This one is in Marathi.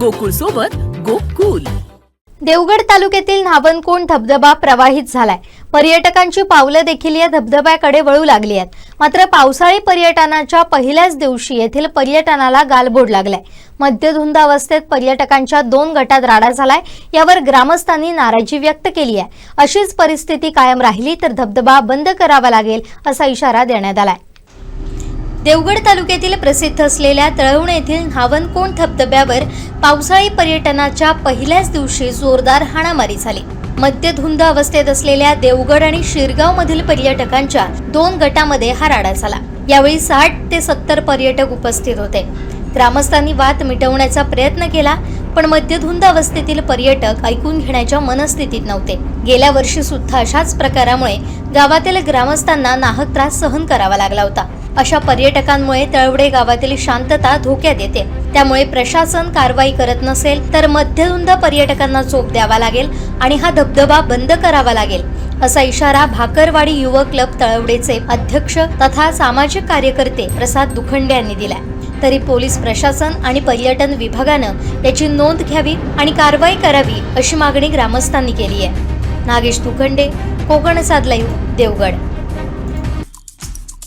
गोकुळ सोबत गोकुल. देवगड तालुक्यातील नावनकोंड धबधबा प्रवाहित झालाय. पर्यटकांची पावलं देखील या धबधब्याकडे वळू लागली आहेत. मात्र पावसाळी पर्यटनाच्या पहिल्याच दिवशी येथील पर्यटनाला गालबोड लागलाय. मध्यधुंदावस्थेत पर्यटकांच्या दोन गटात राडा झालाय. यावर ग्रामस्थांनी नाराजी व्यक्त केली आहे. अशीच परिस्थिती कायम राहिली तर धबधबा बंद करावा लागेल असा इशारा देण्यात आलाय. देवगड तालुक्यातील प्रसिद्ध असलेल्या तळवण येथील हावनकोण धबधब्यावर पावसाळी पर्यटनाच्या पहिल्याच दिवशी जोरदार हाणामारी झाली. मध्यधुंद अवस्थेत असलेल्या देवगड आणि शिरगाव मधील पर्यटकांच्या दोन गटामध्ये हा राडा झाला. यावेळी साठ ते सत्तर पर्यटक उपस्थित होते. ग्रामस्थांनी वाद मिटवण्याचा प्रयत्न केला पण मध्यधुंद अवस्थेतील पर्यटक ऐकून घेण्याच्या मनस्थितीत नव्हते. गेल्या वर्षी सुद्धा अशाच प्रकारामुळे गावातील ग्रामस्थांना नाहक त्रास सहन करावा लागला होता. अशा पर्यटकांमुळे तळवडे गावातील शांतता धोक्यात येते. त्यामुळे प्रशासन कारवाई करत नसेल तर मध्यधुंद पर्यटकांना चोप द्यावा लागेल आणि हा धबधबा बंद करावा लागेल असा इशारा भाकरवाडी युवक क्लब तळवडेचे अध्यक्ष तथा सामाजिक कार्यकर्ते प्रसाद दुखंडे यांनी दिलाय. तरी पोलीस प्रशासन आणि पर्यटन विभागानं याची नोंद घ्यावी आणि कारवाई करावी अशी मागणी ग्रामस्थांनी केली आहे. नागेश दुखंडे कोकण साध देवगड.